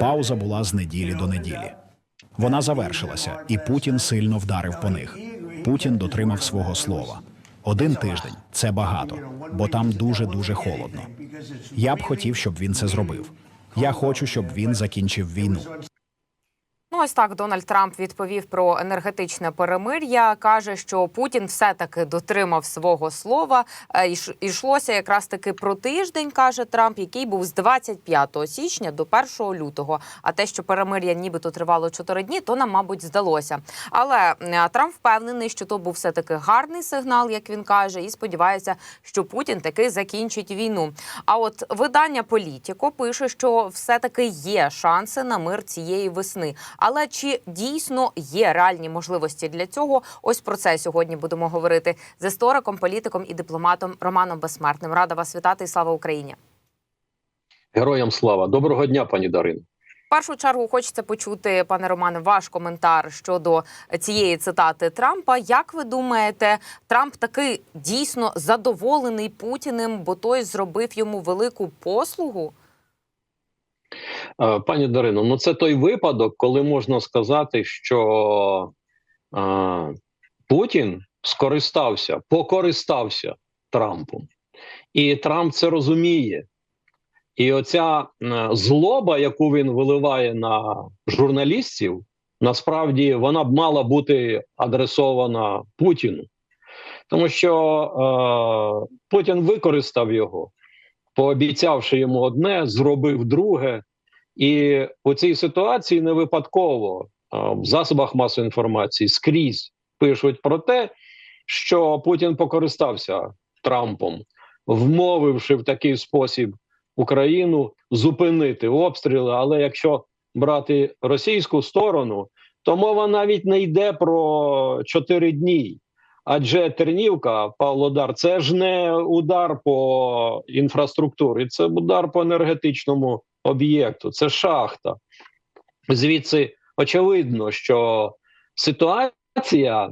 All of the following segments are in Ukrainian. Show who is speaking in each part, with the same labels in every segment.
Speaker 1: Пауза була з неділі до неділі. Вона завершилася, і Путін сильно вдарив по них. Путін дотримав свого слова. Один тиждень це багато, бо там дуже дуже холодно. Я б хотів, щоб він це зробив. Я хочу, щоб він закінчив війну.
Speaker 2: Ну, ось так Дональд Трамп відповів про енергетичне перемир'я. каже, що Путін все таки дотримав свого слова. Е, Йшлося якраз таки про тиждень, каже Трамп, який був з 25 січня до 1 лютого. А те, що перемир'я нібито тривало 4 дні, то нам, мабуть, здалося. Але е, Трамп впевнений, що то був все таки гарний сигнал, як він каже, і сподівається, що Путін таки закінчить війну. А от видання Політіко пише, що все таки є шанси на мир цієї весни. Але чи дійсно є реальні можливості для цього? Ось про це сьогодні будемо говорити з істориком, політиком і дипломатом Романом Безсмертним. Рада вас вітати і слава Україні.
Speaker 3: Героям слава. Доброго дня, пані Дарино.
Speaker 2: В першу чергу хочеться почути, пане Романе, ваш коментар щодо цієї цитати Трампа. Як ви думаєте, Трамп таки дійсно задоволений Путіним, бо той зробив йому велику послугу?
Speaker 3: Е, Пані Дарино, ну це той випадок, коли можна сказати, що е, Путін скористався, покористався Трампом, і Трамп це розуміє. І оця е, злоба, яку він виливає на журналістів, насправді вона б мала бути адресована Путіну, тому що е, Путін використав його, пообіцявши йому одне, зробив друге. І у цій ситуації не випадково в засобах масової інформації скрізь пишуть про те, що Путін покористався Трампом, вмовивши в такий спосіб Україну зупинити обстріли. Але якщо брати російську сторону, то мова навіть не йде про чотири дні. Адже Тернівка, Павлодар, це ж не удар по інфраструктурі, це удар по енергетичному об'єкту, це шахта. Звідси очевидно, що ситуація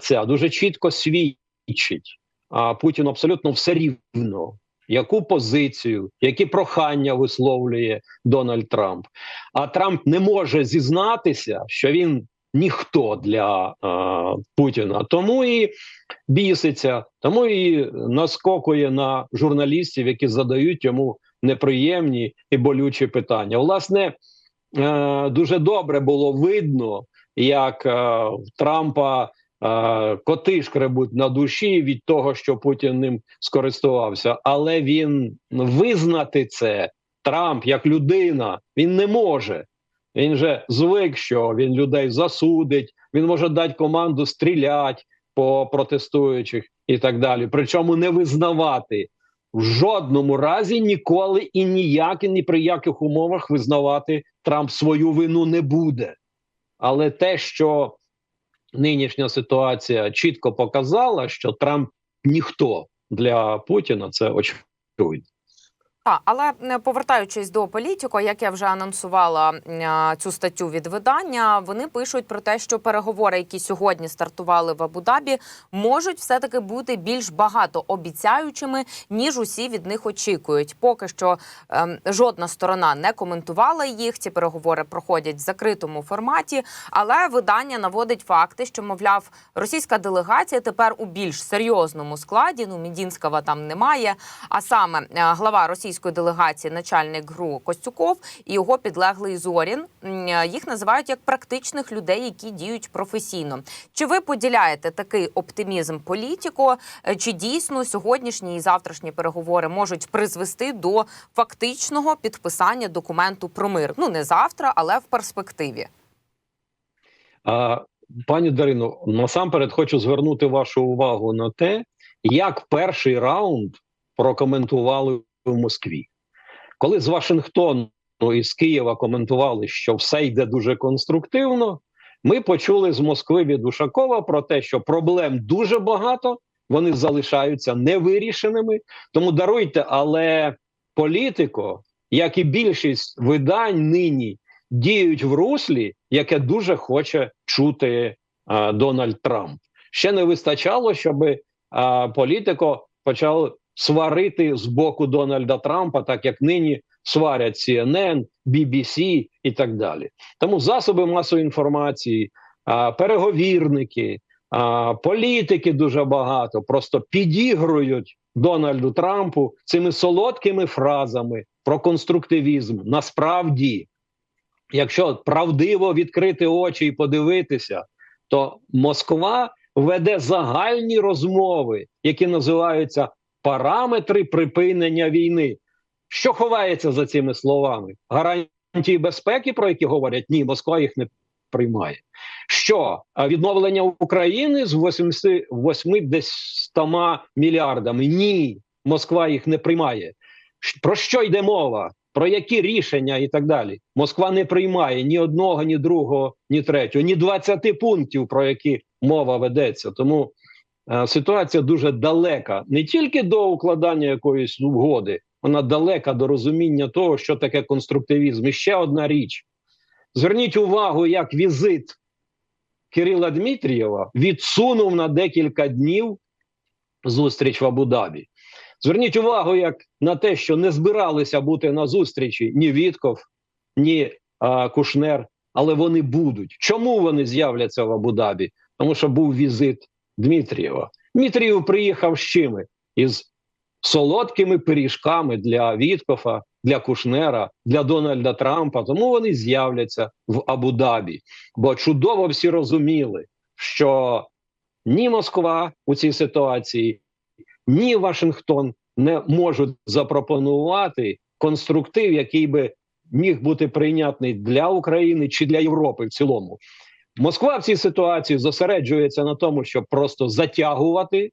Speaker 3: ця дуже чітко свідчить. А Путін абсолютно все рівно, яку позицію, які прохання висловлює Дональд Трамп. А Трамп не може зізнатися, що він ніхто для а, Путіна. Тому і біситься, тому і наскокує на журналістів, які задають йому неприємні і болючі питання. Власне, е, дуже добре було видно, як е, в Трампа е, коти шкребуть на душі від того, що Путін ним скористувався, але він визнати це Трамп як людина він не може. Він же звик, що він людей засудить, він може дати команду стріляти по протестуючих і так далі. Причому не визнавати в жодному разі ніколи і ніяк, і ні при яких умовах визнавати Трамп свою вину не буде. Але те, що нинішня ситуація чітко показала, що Трамп ніхто для Путіна, це очевидно.
Speaker 2: Так, але е, повертаючись до політико, як я вже анонсувала е, цю статтю від видання, вони пишуть про те, що переговори, які сьогодні стартували в Абу-Дабі, можуть все таки бути більш багатообіцяючими, ніж усі від них очікують. Поки що ем, жодна сторона не коментувала їх. Ці переговори проходять в закритому форматі. Але видання наводить факти, що мовляв, російська делегація тепер у більш серйозному складі. Ну Мідінського там немає. А саме е, глава російської делегації, начальник ГРУ Костюков і його підлеглий Зорін. Е, Їх називають як практичних людей, які діють професійно. Чи ви поділяєте такий оптимізм політико? Е, Чи дійсно сьогоднішні і завтрашні переговори можуть призвести до фактичного підписання документу про мир? Ну не завтра, але в перспективі.
Speaker 3: А, пані Дарино, насамперед хочу звернути вашу увагу на те, як перший раунд прокоментували в Москві. Коли з Вашингтону і з Києва коментували, що все йде дуже конструктивно, ми почули з Москви від Ушакова про те, що проблем дуже багато, вони залишаються невирішеними. Тому даруйте, але політико, як і більшість видань нині, діють в руслі, яке дуже хоче чути а, Дональд Трамп. Ще не вистачало, щоб політико почав сварити з боку Дональда Трампа, так як нині сварять CNN, BBC і так далі. Тому засоби масової інформації, переговірники, політики дуже багато просто підігрують Дональду Трампу цими солодкими фразами про конструктивізм. Насправді, якщо правдиво відкрити очі і подивитися, то Москва веде загальні розмови, які називаються параметри припинення війни. Що ховається за цими словами? Гарантії безпеки, про які говорять, ні, Москва їх не приймає. Що відновлення України з 80 80 мільярдами? Ні, Москва їх не приймає. Про що йде мова? Про які рішення і так далі? Москва не приймає ні одного, ні другого, ні третього, ні 20 пунктів, про які мова ведеться. Тому ситуація дуже далека не тільки до укладання якоїсь угоди, вона далека до розуміння того, що таке конструктивізм. І ще одна річ: зверніть увагу, як візит Кирила Дмитрієва відсунув на декілька днів зустріч в Абу-Дабі. Зверніть увагу, як на те, що не збиралися бути на зустрічі ні Вітков, ні а, Кушнер, але вони будуть. Чому вони з'являться в Абу-Дабі? Тому що був візит Дмитрієва. Дмитрієв приїхав з чими? Із солодкими пиріжками для Віткофа, для Кушнера, для Дональда Трампа. Тому вони з'являться в Абу-Дабі. Бо чудово всі розуміли, що ні Москва у цій ситуації, ні Вашингтон не можуть запропонувати конструктив, який би міг бути прийнятний для України чи для Європи в цілому. Москва в цій ситуації зосереджується на тому, щоб просто затягувати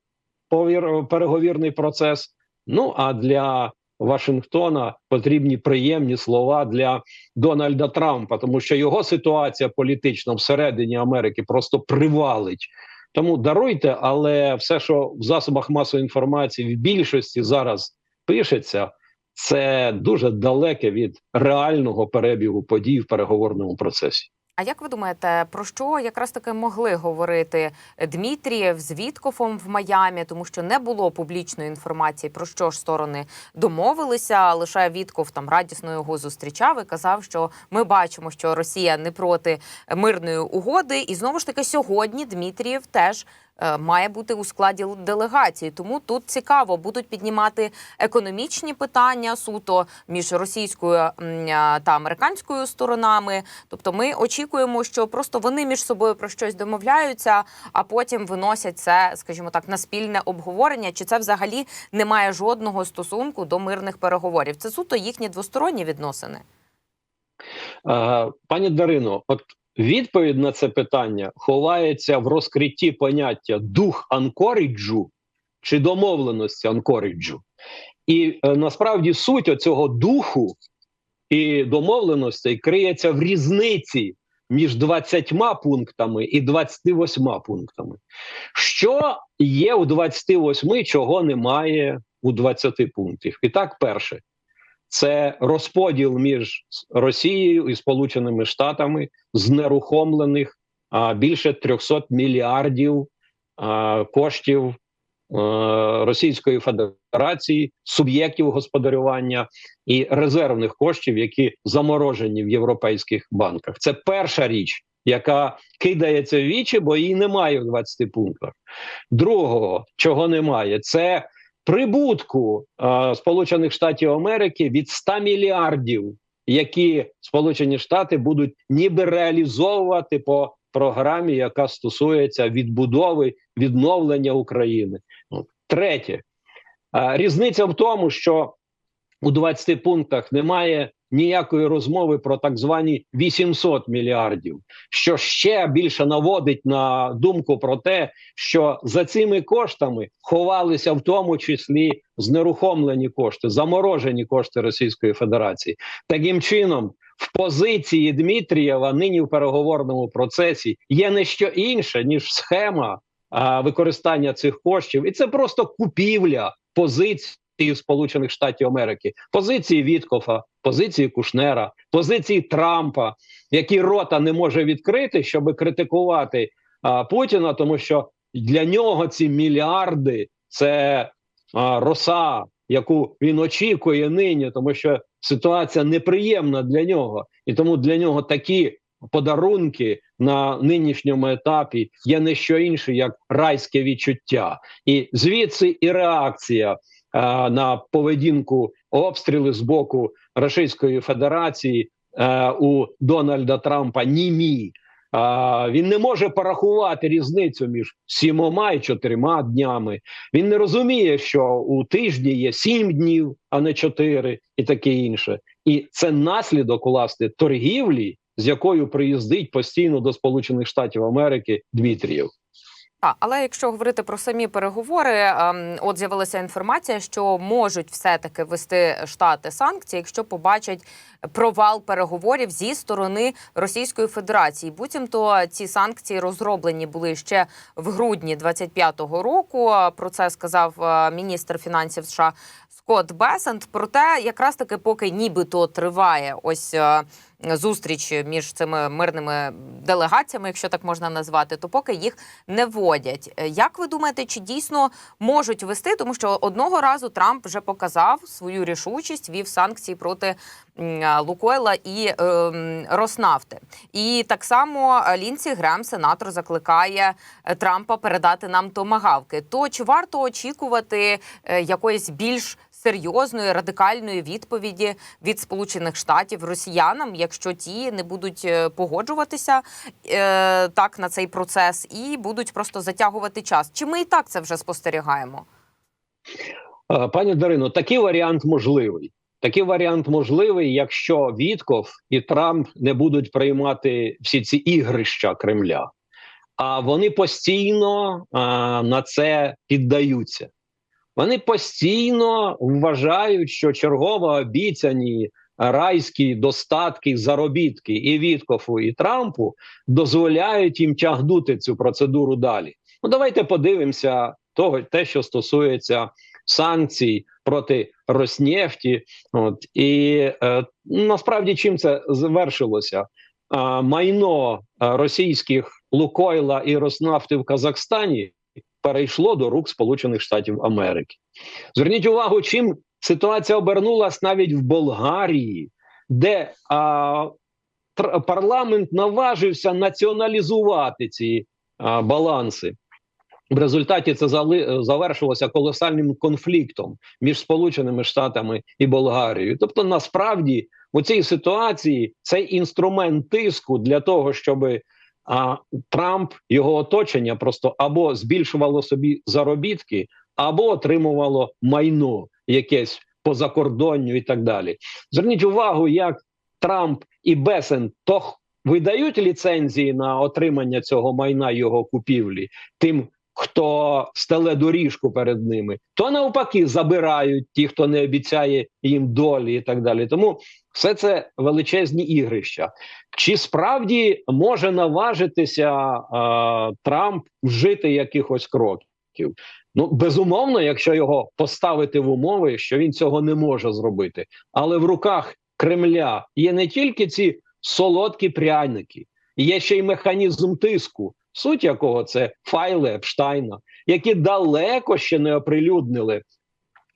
Speaker 3: переговірний процес. Ну а для Вашингтона потрібні приємні слова для Дональда Трампа, тому що його ситуація політична всередині Америки просто привалить. Тому даруйте, але все, що в засобах масової інформації в більшості зараз пишеться, це дуже далеке від реального перебігу подій в переговорному процесі.
Speaker 2: А як ви думаєте, про що якраз таки могли говорити Дмитрієв з Віткофом в Майамі, тому що не було публічної інформації про що ж сторони домовилися. Лише Вітков там радісно його зустрічав і казав, що ми бачимо, що Росія не проти мирної угоди. І знову ж таки, сьогодні Дмитрієв теж має бути у складі делегації. Тому тут цікаво будуть піднімати економічні питання суто між російською та американською сторонами. Тобто, ми очікуємо, що просто вони між собою про щось домовляються, а потім виносять це, скажімо так, на спільне обговорення. Чи це взагалі не має жодного стосунку до мирних переговорів? Це суто їхні двосторонні відносини.
Speaker 3: Е, Пані Дарино, от відповідь на це питання ховається в розкритті поняття дух анкоріджу чи домовленості анкоріджу. І е, насправді суть оцього духу і домовленостей криється в різниці між 20 пунктами і 28 пунктами. Що є у 28, чого немає у 20 пунктах? І так, перше, це розподіл між Росією і Сполученими Штатами знерухомлених а, більше 300 мільярдів а, коштів е, Російської Федерації, суб'єктів господарювання і резервних коштів, які заморожені в європейських банках. Це перша річ, яка кидається в вічі, бо її немає в 20 пунктах. Другого, чого немає, це прибутку е, Сполучених Штатів Америки від 100 мільярдів, які Сполучені Штати будуть ніби реалізовувати по програмі, яка стосується відбудови відновлення України. Третє, е, різниця в тому, що у 20 пунктах немає ніякої розмови про так звані 800 мільярдів, що ще більше наводить на думку про те, що за цими коштами ховалися в тому числі знерухомлені кошти, заморожені кошти Російської Федерації. Таким чином, в позиції Дмитрієва нині в переговорному процесі є не що інше ніж схема а, використання цих коштів, і це просто купівля позицій. Сполучених Штатів Америки, позиції Віткофа, позиції Кушнера, позиції Трампа, які рота не може відкрити, щоб критикувати а, Путіна, тому що для нього ці мільярди це а, роса, яку він очікує нині, тому що ситуація неприємна для нього, і тому для нього такі подарунки на нинішньому етапі є не що інше, як райське відчуття, і звідси і реакція на поведінку обстріли з боку Російської Федерації е, у Дональда Трампа німі. А, він не може порахувати різницю між сімома і чотирма днями. Він не розуміє, що у тижні є сім днів, а не чотири, і таке інше. І це наслідок власне торгівлі, з якою приїздить постійно до Сполучених Штатів Америки Дмитрієв.
Speaker 2: Так, але якщо говорити про самі переговори, ем, от з'явилася інформація, що можуть все-таки ввести штати санкції, якщо побачать провал переговорів зі сторони Російської Федерації. Буцімто ці санкції розроблені були ще в грудні 25-го року. Про це сказав е, міністр фінансів США Скотт Бесент. Проте, якраз таки, поки нібито триває ось. Е, Зустріч між цими мирними делегаціями, якщо так можна назвати, то поки їх не вводять. Е, Як ви думаєте, чи дійсно можуть вести? Тому що одного разу Трамп вже показав свою рішучість, вів санкції проти Лукойла і ем, Роснафти. І так само е, Лінсі Грем, сенатор, закликає е, Трампа передати нам томагавки. То чи варто очікувати е, якоїсь більш серйозної радикальної відповіді від Сполучених Штатів росіянам, якщо ті не будуть е, погоджуватися е, так на цей процес і будуть просто затягувати час? Чи ми і так це вже спостерігаємо?
Speaker 3: Е, Пані Дарино, такий варіант можливий. Такий варіант можливий, якщо Вітков і Трамп не будуть приймати всі ці ігрища Кремля, а вони постійно а, на це піддаються. Вони постійно вважають, що чергово обіцяні райські достатки, заробітки і Віткофу, і Трампу дозволяють їм тягнути цю процедуру далі. Ну давайте подивимося того, те, що стосується санкцій проти Роснефті. От і е, насправді чим це завершилося? А, майно е, російських Лукойла і Роснафти в Казахстані перейшло до рук Сполучених Штатів Америки. Зверніть увагу, чим ситуація обернулась навіть в Болгарії, де а, тр- парламент наважився націоналізувати ці а, баланси. В результаті це завершилося колосальним конфліктом між Сполученими Штатами і Болгарією. Тобто, насправді, у цій ситуації цей інструмент тиску для того, щоб а, Трамп його оточення просто або збільшувало собі заробітки, або отримувало майно якесь по закордонню і так далі. Зверніть увагу, як Трамп і Бесен то видають ліцензії на отримання цього майна його купівлі тим, хто стеле доріжку перед ними, то навпаки забирають ті, хто не обіцяє їм долі і так далі. Тому все це величезні ігрища. Чи справді може наважитися е, Трамп вжити якихось кроків? Ну безумовно, якщо його поставити в умови, що він цього не може зробити, але в руках Кремля є не тільки ці солодкі пряники, є ще й механізм тиску, суть якого це файли Епштайна, які далеко ще не оприлюднили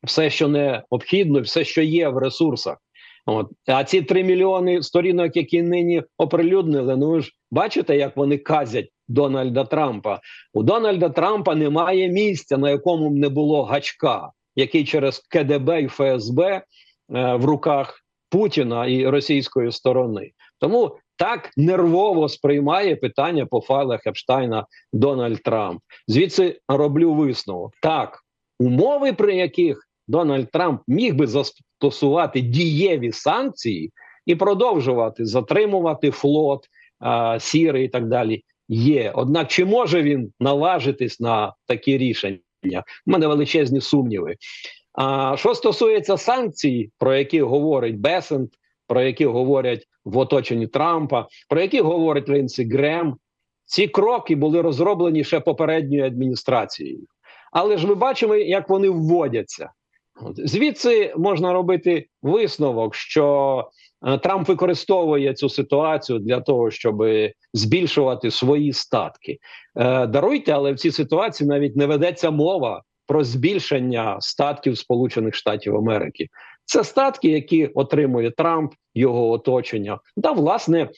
Speaker 3: все, що необхідно, все, що є в ресурсах. От. А ці 3 мільйони сторінок, які нині оприлюднили, ну ви ж бачите, як вони казять Дональда Трампа. У Дональда Трампа немає місця, на якому б не було гачка, який через КДБ і ФСБ е, в руках Путіна і російської сторони. Тому так нервово сприймає питання по файлах Епштайна Дональд Трамп. Звідси роблю висновок. Так, умови, при яких Дональд Трамп міг би застосувати дієві санкції і продовжувати затримувати флот, а, сіри і так далі. Є. Однак, чи може він наважитись на такі рішення? У мене величезні сумніви. А що стосується санкцій, про які говорить Бесент, про які говорять в оточенні Трампа, про які говорить Лінсі Грем, ці кроки були розроблені ще попередньою адміністрацією. Але ж ми бачимо, як вони вводяться. Звідси можна робити висновок, що е, Трамп використовує цю ситуацію для того, щоб збільшувати свої статки. Е, даруйте, але в цій ситуації навіть не ведеться мова про збільшення статків Сполучених Штатів Америки. Це статки, які отримує Трамп, його оточення. Та власне,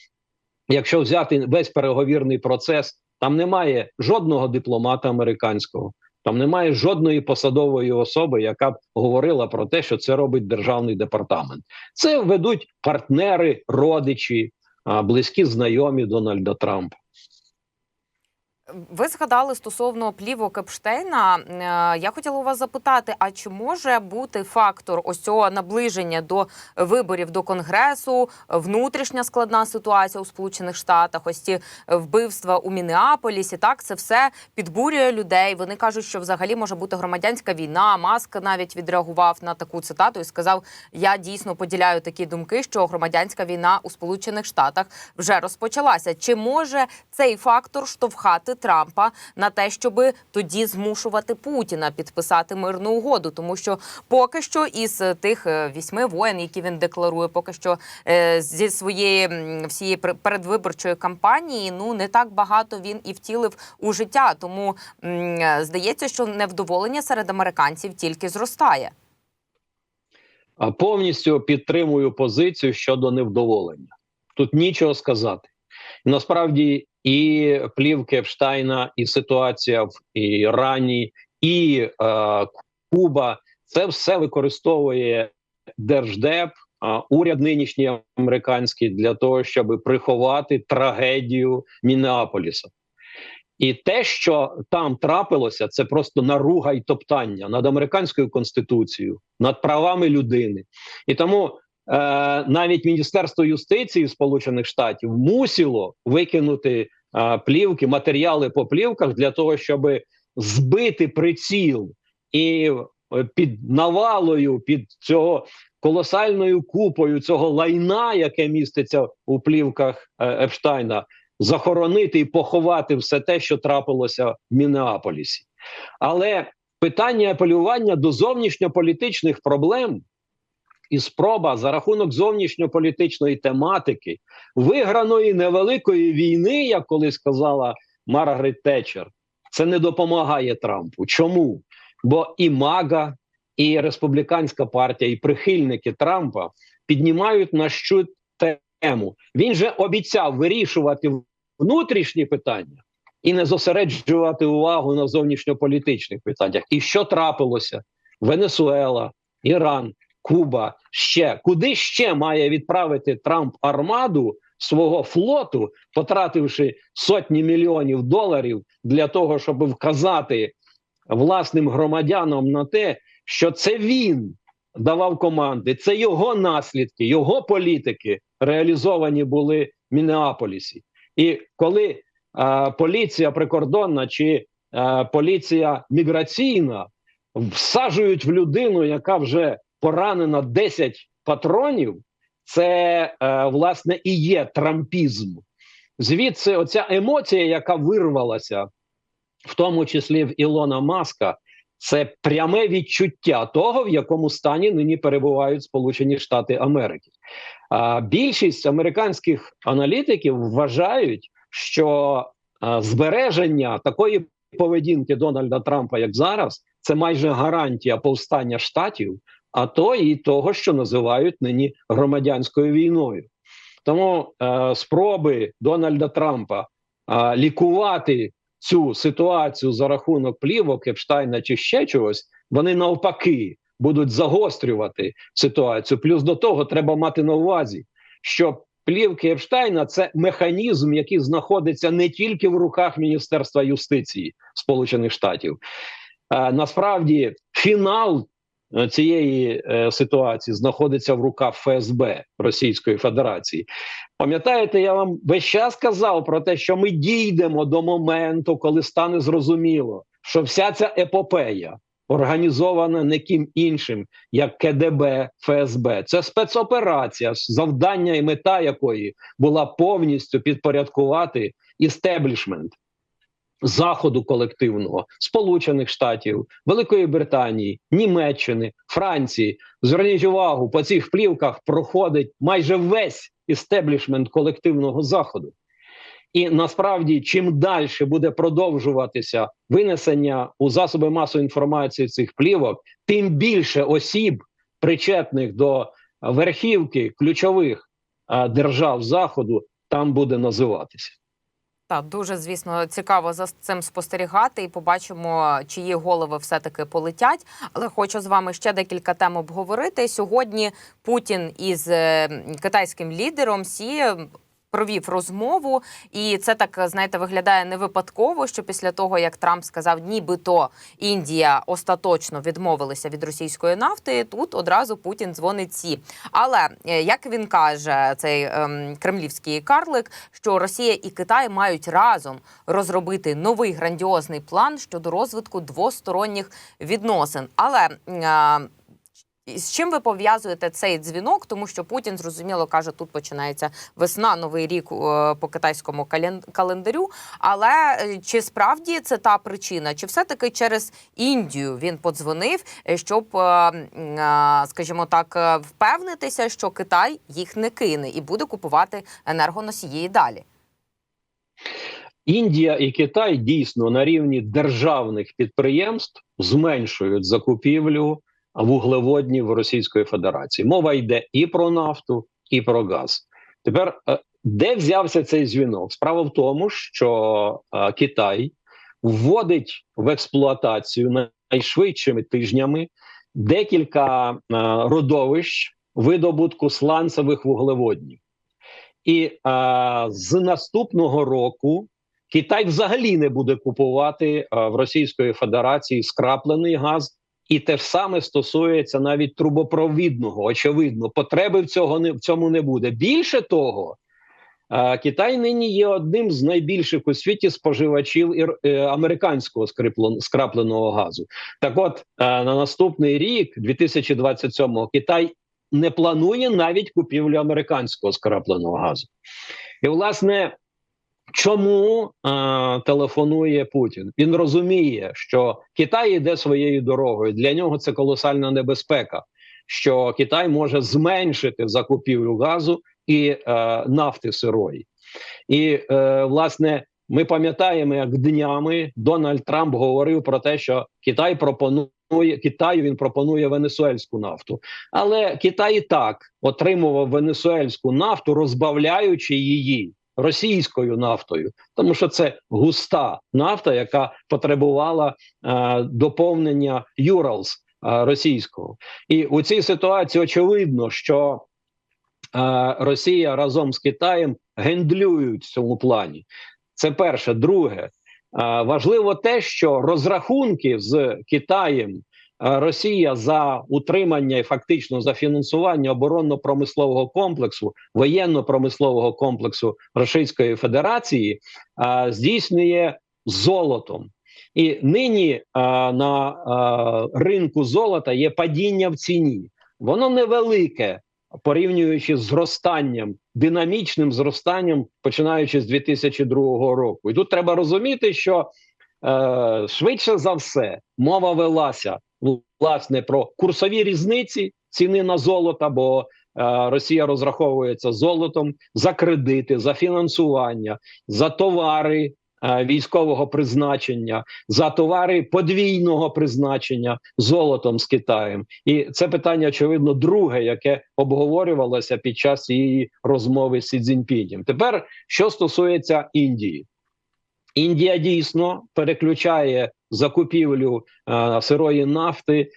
Speaker 3: якщо взяти весь переговірний процес, там немає жодного дипломата американського. Там немає жодної посадової особи, яка б говорила про те, що це робить державний департамент. Це ведуть партнери, родичі, близькі знайомі Дональда Трампа.
Speaker 2: Ви згадали стосовно плівок Епштейна. Е, Я хотіла у вас запитати: а чи може бути фактор ось цього наближення до виборів до конгресу, внутрішня складна ситуація у Сполучених Штатах, ось ці вбивства у Мінеаполісі? Так, це все підбурює людей. Вони кажуть, що взагалі може бути громадянська війна. Маск навіть відреагував на таку цитату і сказав: Я дійсно поділяю такі думки, що громадянська війна у Сполучених Штатах вже розпочалася. Чи може цей фактор штовхати Трампа на те, щоб тоді змушувати Путіна підписати мирну угоду? Тому що поки що із тих е, вісьми воєн, які він декларує, поки що е, зі своєї всієї пер- передвиборчої кампанії, ну не так багато він і втілив у життя. Тому е, здається, що невдоволення серед американців тільки зростає.
Speaker 3: Повністю підтримую позицію щодо невдоволення. Тут нічого сказати. Насправді, і плівки Епштайна, і ситуація в Ірані, і е, Куба це все використовує держдеп, уряд нинішній американський для того, щоб приховати трагедію Мінеаполіса. І те, що там трапилося, це просто наруга й топтання над американською конституцією, над правами людини. І тому навіть Міністерство юстиції Сполучених Штатів мусило викинути е, плівки, матеріали по плівках для того, щоб збити приціл і е, під навалою, під цього колосальною купою цього лайна, яке міститься у плівках е, Епштайна, захоронити і поховати все те, що трапилося в Мінеаполісі. Але питання апелювання до зовнішньополітичних проблем і спроба за рахунок зовнішньополітичної тематики, виграної невеликої війни, як колись сказала Маргарет Тетчер, це не допомагає Трампу. Чому? Бо і Мага, і республіканська партія, і прихильники Трампа піднімають на що тему. Він же обіцяв вирішувати внутрішні питання і не зосереджувати увагу на зовнішньополітичних питаннях. І що трапилося? Венесуела, Іран, Куба ще куди ще має відправити Трамп армаду свого флоту, потративши сотні мільйонів доларів для того, щоб вказати власним громадянам на те, що це він давав команди, це його наслідки, його політики реалізовані були в Мінеаполісі. І коли е, поліція прикордонна чи е, поліція міграційна всаджують в людину, яка вже поранена 10 патронів, це е, власне і є трампізм. Звідси оця емоція, яка вирвалася, в тому числі в Ілона Маска, це пряме відчуття того, в якому стані нині перебувають Сполучені Штати Америки. А більшість американських аналітиків вважають, що а, збереження такої поведінки Дональда Трампа, як зараз, це майже гарантія повстання штатів, а то і того, що називають нині громадянською війною. Тому е, спроби Дональда Трампа е, лікувати цю ситуацію за рахунок плівок Епштайна чи ще чогось, вони навпаки будуть загострювати ситуацію. Плюс до того треба мати на увазі, що плівки Епштайна це механізм, який знаходиться не тільки в руках Міністерства юстиції Сполучених Штатів. Е, насправді, фінал цієї е, ситуації знаходиться в руках ФСБ Російської Федерації. Пам'ятаєте, я вам весь час казав про те, що ми дійдемо до моменту, коли стане зрозуміло, що вся ця епопея організована не ким іншим, як КДБ ФСБ. Це спецоперація, завдання і мета якої була повністю підпорядкувати істеблішмент заходу колективного Сполучених Штатів, Великої Британії, Німеччини, Франції. Зверніть увагу, по цих плівках проходить майже весь істеблішмент колективного заходу. І насправді, чим далі буде продовжуватися винесення у засоби масової інформації цих плівок, тим більше осіб причетних до верхівки ключових е, держав Заходу там буде називатися.
Speaker 2: Так, дуже звісно цікаво за цим спостерігати і побачимо, чиї голови все-таки полетять. Але хочу з вами ще декілька тем обговорити. Сьогодні Путін із е, китайським лідером Сі провів розмову, і це так знаєте виглядає не випадково. Що після того як Трамп сказав, нібито Індія остаточно відмовилася від російської нафти, тут одразу Путін дзвонить Сі. Але е, як він каже, цей ем, кремлівський карлик, що Росія і Китай мають разом розробити новий грандіозний план щодо розвитку двосторонніх відносин. Але е, з чим ви пов'язуєте цей дзвінок? Тому що Путін зрозуміло каже, тут починається весна, новий рік е, по китайському календарю. Але е, чи справді це та причина? Чи все-таки через Індію він подзвонив, е, щоб, скажімо так, впевнитися, що Китай їх не кине і буде купувати енергоносії далі?
Speaker 3: Індія і Китай дійсно на рівні державних підприємств зменшують закупівлю вуглеводнів Російської Федерації. Мова йде і про нафту, і про газ. Тепер е, де взявся цей дзвінок? Справа в тому, що е, Китай вводить в експлуатацію найшвидшими тижнями декілька е, родовищ видобутку сланцевих вуглеводнів. І е, з наступного року Китай взагалі не буде купувати е, в Російської Федерації скраплений газ, і те ж саме стосується навіть трубопровідного. Очевидно, потреби в цього не в цьому не буде. Більше того, е, Китай нині є одним з найбільших у світі споживачів е, американського скрапленого газу. Так, от е, на наступний рік, 2027-го, Китай не планує навіть купівлю американського скрапленого газу. І, власне, чому е, телефонує Путін? Він розуміє, що Китай йде своєю дорогою. Для нього це колосальна небезпека, що Китай може зменшити закупівлю газу і е, нафти сирої. І, е, власне, ми пам'ятаємо, як днями Дональд Трамп говорив про те, що Китай пропонує. Китаю він пропонує венесуельську нафту, але Китай і так отримував венесуельську нафту, розбавляючи її російською нафтою, тому що це густа нафта, яка потребувала е, доповнення Юралс е, російського. І у цій ситуації очевидно, що е, Росія разом з Китаєм гендлюють в цьому плані. Це перше. Друге, е, важливо те, що розрахунки з Китаєм. Е, Росія за утримання і фактично за фінансування оборонно-промислового комплексу, воєнно-промислового комплексу Російської Федерації е, здійснює золотом. І нині е, на ринку золота є падіння в ціні. Воно невелике, порівнюючи з зростанням, динамічним зростанням, починаючи з 2002 року. І тут треба розуміти, що швидше за все мова велася власне про курсові різниці ціни на золото, бо е, Росія розраховується золотом за кредити, за фінансування, за товари е, військового призначення, за товари подвійного призначення золотом з Китаєм. І це питання, очевидно, друге, яке обговорювалося під час її розмови з Сі Цзіньпінем. Тепер що стосується Індії. Індія дійсно переключає закупівлю е, сирої нафти е,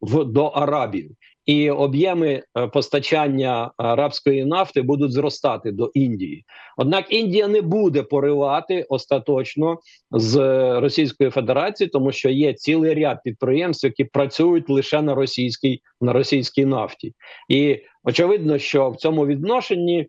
Speaker 3: в до Арабів, і об'єми е, постачання арабської нафти будуть зростати до Індії. Однак Індія не буде поривати остаточно з Російської Федерації, тому що є цілий ряд підприємств, які працюють лише на російській на російській нафті, і очевидно, що в цьому відношенні е,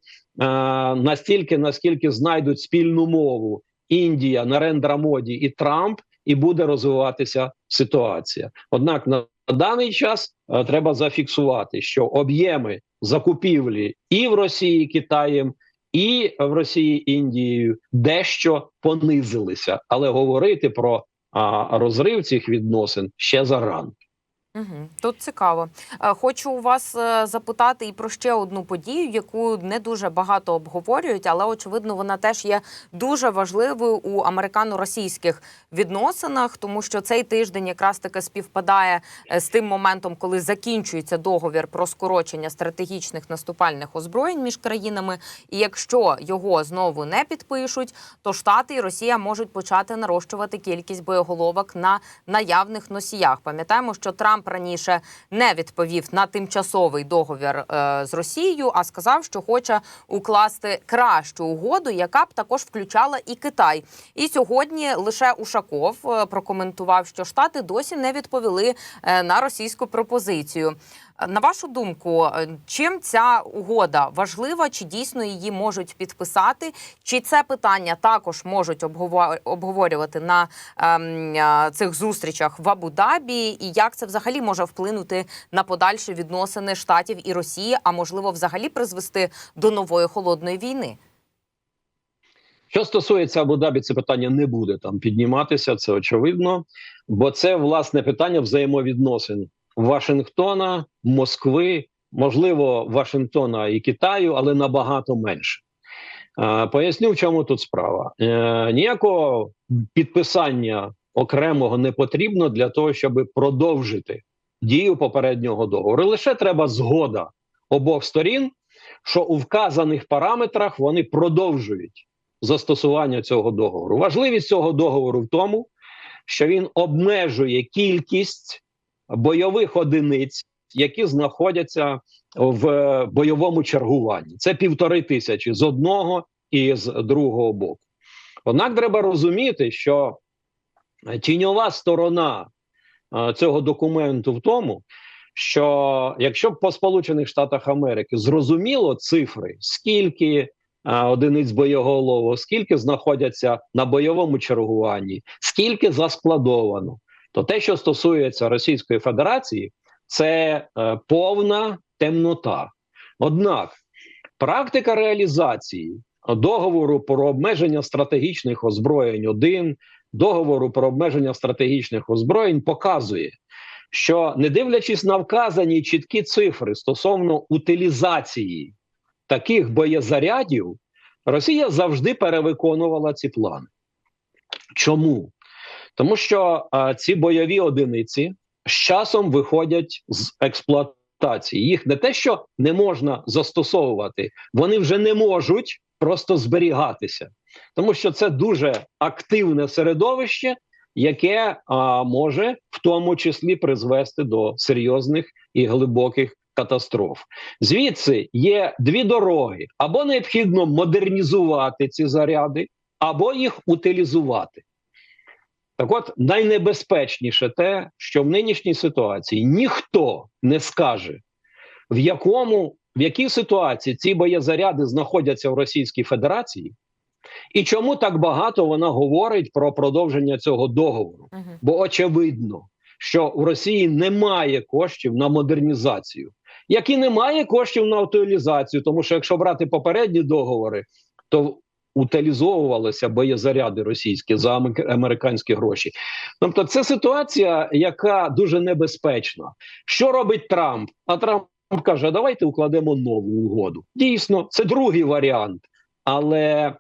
Speaker 3: настільки наскільки знайдуть спільну мову. Індія, Нарендра Моді і Трамп, і буде розвиватися ситуація. Однак на даний час е, треба зафіксувати, що об'єми закупівлі і в Росії Китаєм, і в Росії Індією дещо понизилися, але говорити про а, розрив цих відносин ще зарано.
Speaker 2: Угу. Тут цікаво. Е, Хочу у вас е, запитати і про ще одну подію, яку не дуже багато обговорюють, але очевидно, вона теж є дуже важливою у американо-російських відносинах, тому що цей тиждень якраз таки співпадає е, з тим моментом, коли закінчується договір про скорочення стратегічних наступальних озброєнь між країнами. І якщо його знову не підпишуть, то Штати і Росія можуть почати нарощувати кількість боєголовок на наявних носіях. Пам'ятаємо, що Трамп раніше не відповів на тимчасовий договір е, з Росією, а сказав, що хоче укласти кращу угоду, яка б також включала і Китай. І сьогодні лише Ушаков е, прокоментував, що Штати досі не відповіли е, на російську пропозицію. На вашу думку, е, чим ця угода важлива? Чи дійсно її можуть підписати? Чи це питання також можуть обгово- обговорювати на ем, е, цих зустрічах в Абу-Дабі? І як це взагалі може вплинути на подальші відносини штатів і Росії? А можливо, взагалі призвести до нової холодної війни?
Speaker 3: Що стосується Абу-Дабі, це питання не буде там підніматися, це очевидно, бо це власне питання взаємовідносин Вашингтона, Москви, можливо, Вашингтона і Китаю, але набагато менше. Поясню, в чому тут справа. Е, Ніякого підписання окремого не потрібно для того, щоб продовжити дію попереднього договору. Лише треба згода обох сторін, що у вказаних параметрах вони продовжують застосування цього договору. Важливість цього договору в тому, що він обмежує кількість бойових одиниць, які знаходяться в бойовому чергуванні. Це півтори тисячі з одного і з другого боку. Однак треба розуміти, що тіньова сторона е, цього документу в тому, що якщо б по Сполучених Штатах Америки зрозуміло цифри, скільки а, одиниць боєголову, скільки знаходяться на бойовому чергуванні, скільки заскладовано, то те, що стосується Російської Федерації, це е, повна темнота. Однак практика реалізації договору про обмеження стратегічних озброєнь 1, договору про обмеження стратегічних озброєнь показує, що не дивлячись на вказані чіткі цифри стосовно утилізації таких боєзарядів, Росія завжди перевиконувала ці плани. Чому? Тому що а, ці бойові одиниці з часом виходять з експлуатації. Їх не те, що не можна застосовувати, вони вже не можуть просто зберігатися, тому що це дуже активне середовище, яке а, може в тому числі призвести до серйозних і глибоких катастроф. Звідси є дві дороги: або необхідно модернізувати ці заряди, або їх утилізувати. Так от найнебезпечніше те, що в нинішній ситуації ніхто не скаже, в якому в якій ситуації ці боєзаряди знаходяться в Російській Федерації, і чому так багато вона говорить про продовження цього договору.
Speaker 2: Угу.
Speaker 3: Бо очевидно, що в Росії немає коштів на модернізацію, як і немає коштів на утилізацію, тому що якщо брати попередні договори, то утилізовувалися боєзаряди російські за аме- американські гроші. Тобто, це ситуація, яка дуже небезпечна. Що робить Трамп? А Трамп каже: давайте укладемо нову угоду. Дійсно, це другий варіант, але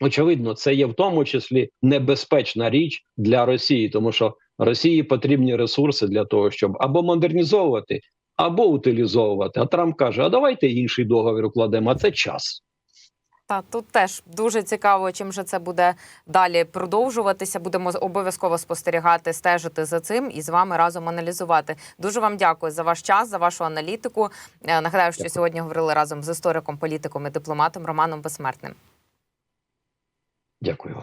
Speaker 3: очевидно, це є в тому числі небезпечна річ для Росії, тому що Росії потрібні ресурси для того, щоб або модернізовувати, або утилізовувати. А Трамп каже: а давайте інший договір укладемо, а це час.
Speaker 2: Та тут теж дуже цікаво, чим же це буде далі продовжуватися. Будемо обов'язково спостерігати, стежити за цим і з вами разом аналізувати. Дуже вам дякую за ваш час, за вашу аналітику. Е, Нагадаю, що
Speaker 3: Дякую.
Speaker 2: сьогодні говорили разом з істориком, політиком і дипломатом Романом Безсмертним.
Speaker 3: Дякую.